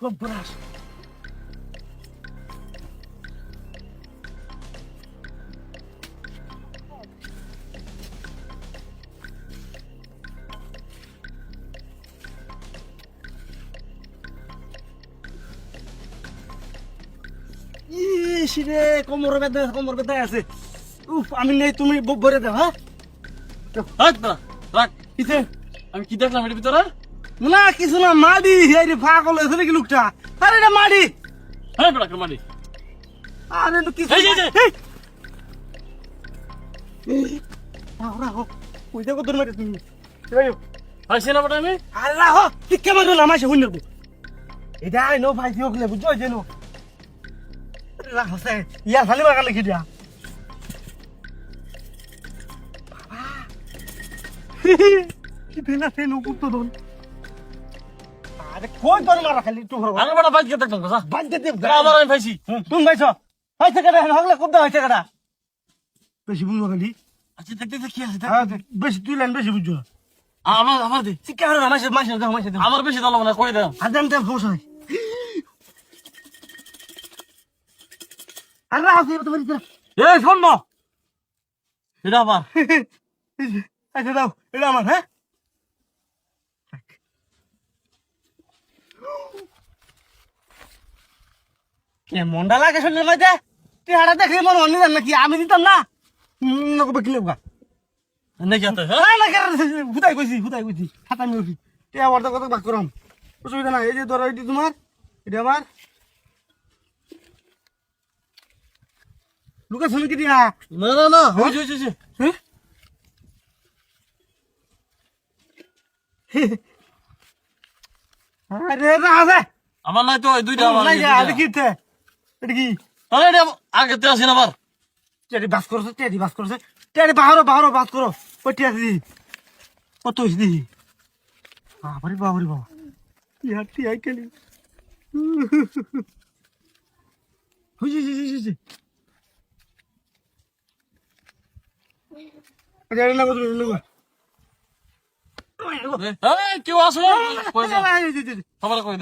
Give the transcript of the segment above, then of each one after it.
সর্বনাশ ইস রে কোমর বেদে কোমর বেদে আছে উফ আমি নেই তুমি ব- ভরে দাও হ্যাঁ রাখ না রাখ কিসে আমি কি দেখলাম এর ভিতরে না কিছু না মাডি এই পাগল হয়েছে নাকি লোকটা? আরে এটা মাডি হ্যাঁ বেড়া মারি আরে তো কিছু। ওই দেখো তোর মারি তুমি এই, না আমি? আল্লাহ হো, তুই কেমন করলাম আমায় শুনে নেব এটা আই নো ভাই হোক লে বুঝছ যে নো রাখো সে ইয়া খালি মাকা লিখি দিয়া বাবা। কি বেলা সে নো কুত্তো দন আরে কই তোর মারা খালি একটু ঘর। আগে বেটা বাইক দেখলাম কথা বাদ দে দে আবার আমি পাইছি। তুমি ভাইছ হয়েছে কেডা? হগলে কেডা? বেশি বুঝব খালি। আচ্ছা দেখতে দেখতে কি আছে হ্যাঁ, বেশি তুই লাইন বেশি বুঝছ আমার আমার দে। শিক্ষা হারা মাসে মাসে দাও মাসে দাও। আমার বেশি দাম না কই দাও। আর দাম নাই আর রাখো তুই তোমার এই শোন না এটা আমার। আচ্ছা দাও এটা আমার হ্যাঁ? মন্ডা লাগে শুনলে মাঝে তুই হারা দেখলে মন অন্য জান নাকি? আমি দিতাম না? নকবে কিলে গা? নাকি আছে হ্যাঁ না কেন হুদাই কইছি হুদাই কইছি। আমি উঠি তে আবার কত বাক করাম। অসুবিধা নাই। এই যে ধরো এটি তোমার। এটা আমার লুকা শুনি কি দিয়া? না না না। হইছে হইছে হ্যাঁ? আরে আছে। আমার নাই তো দুইটা আমার নাই। এটা কি আরে এটা আগে তে আসেন আবার টেডি বাস করছে টেডি বাস করছে টেডি বাহারো বাহারো বাস করো পটি আছে দি কত হইছে দি বাবারে বাবারে বাবা ইয়ার টি আই কেলি না কত লগা এই কেউ আসো কই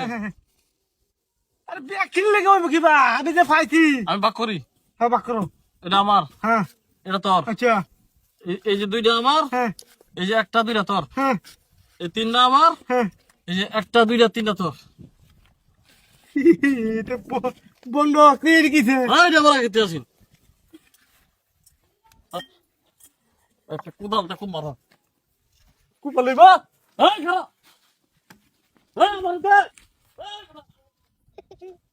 আরে ব্যাগ কিনলে কেউ কিবা আমি যে পাইছি আমি বাক করি। হ্যাঁ বাক করো। এটা আমার। হ্যাঁ। এটা তোর। আচ্ছা। এই- যে দুইটা আমার হ্যাঁ। এই যে একটা দুইটা তোর। হ্যাঁ। এই তিনটা আমার হ্যাঁ। এই যে একটা দুইটা তিনটা তোর। এটা বন্ধ কে রেখেছে হ্যাঁ এটা তে একটা কোদালটা খুব মারা খারাপ। এই আমার দে Whoop, whoop.